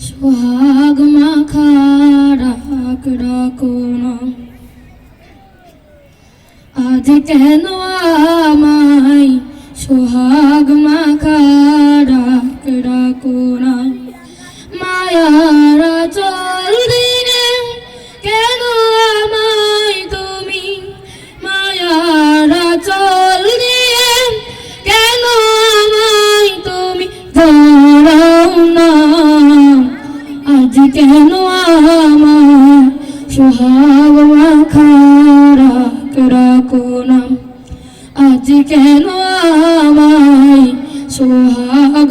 সোহাগ মাখা রাখ রাখো না। আজ কেন আমায় সোহাগ মাখা রাখ রাখো না? মায়ারা চল আমার সোহাগ মাখা রাখ রাখো না আজ কেন আমায় সোহাগ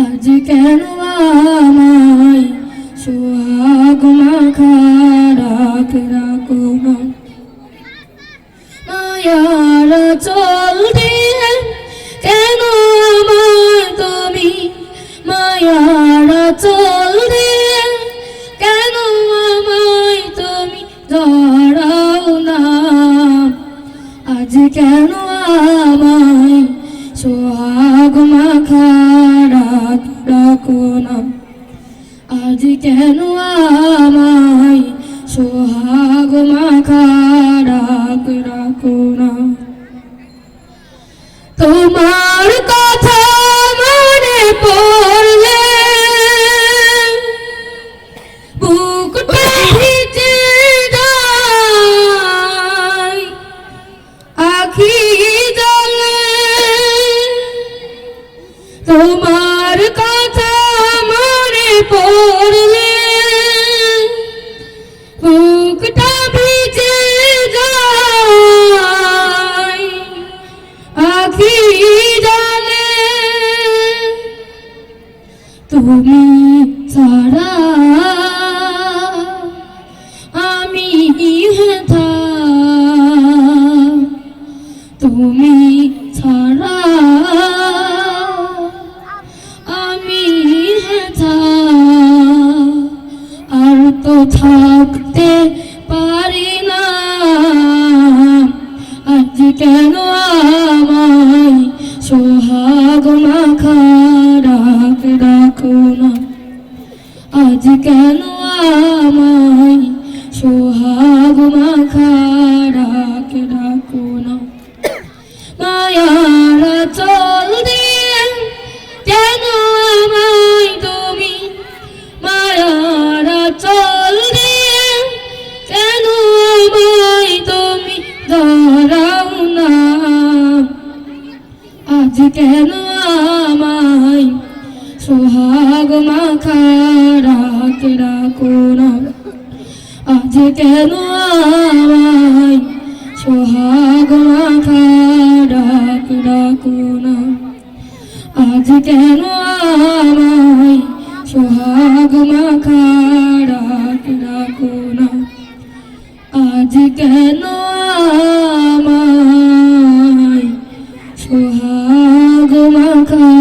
আজ কেন আমায় সোহাগ মাখা রাখ মায়ার চল দিয়ে কেন আমার তুমি? মায়ার চল দিয়ে কেন আমায় তুমি? ধরাও না। আজ কেন আমায় সোহাগ মাখা আজ কেন আমায় সোহাগ মাখা রাখ না? তোমার কথা মনে পড়লে বুকটা ভিজে আখি তোমার কথা মনে পড়লে বুকটা ভিজে যায় আখি জলে তুমি ছাড়া আমি হেথা তুমি হেথা আর তো থাকতে পারি না। আজ কেন আমায় সোহাগ মাখা রাখ রাখো আজ কেন আমায় সোহাগ মাখা রাখ রাখো মায়ারা আজ কেন আমায়। সোহাগ মাখা রাখ রাখো না। আজ কেন আমায়। সোহাগ মাখা রাখ রাখো না। আজ কেন আমায়। সোহাগ মাখা রাখ রাখো না। আজ কেন Welcome.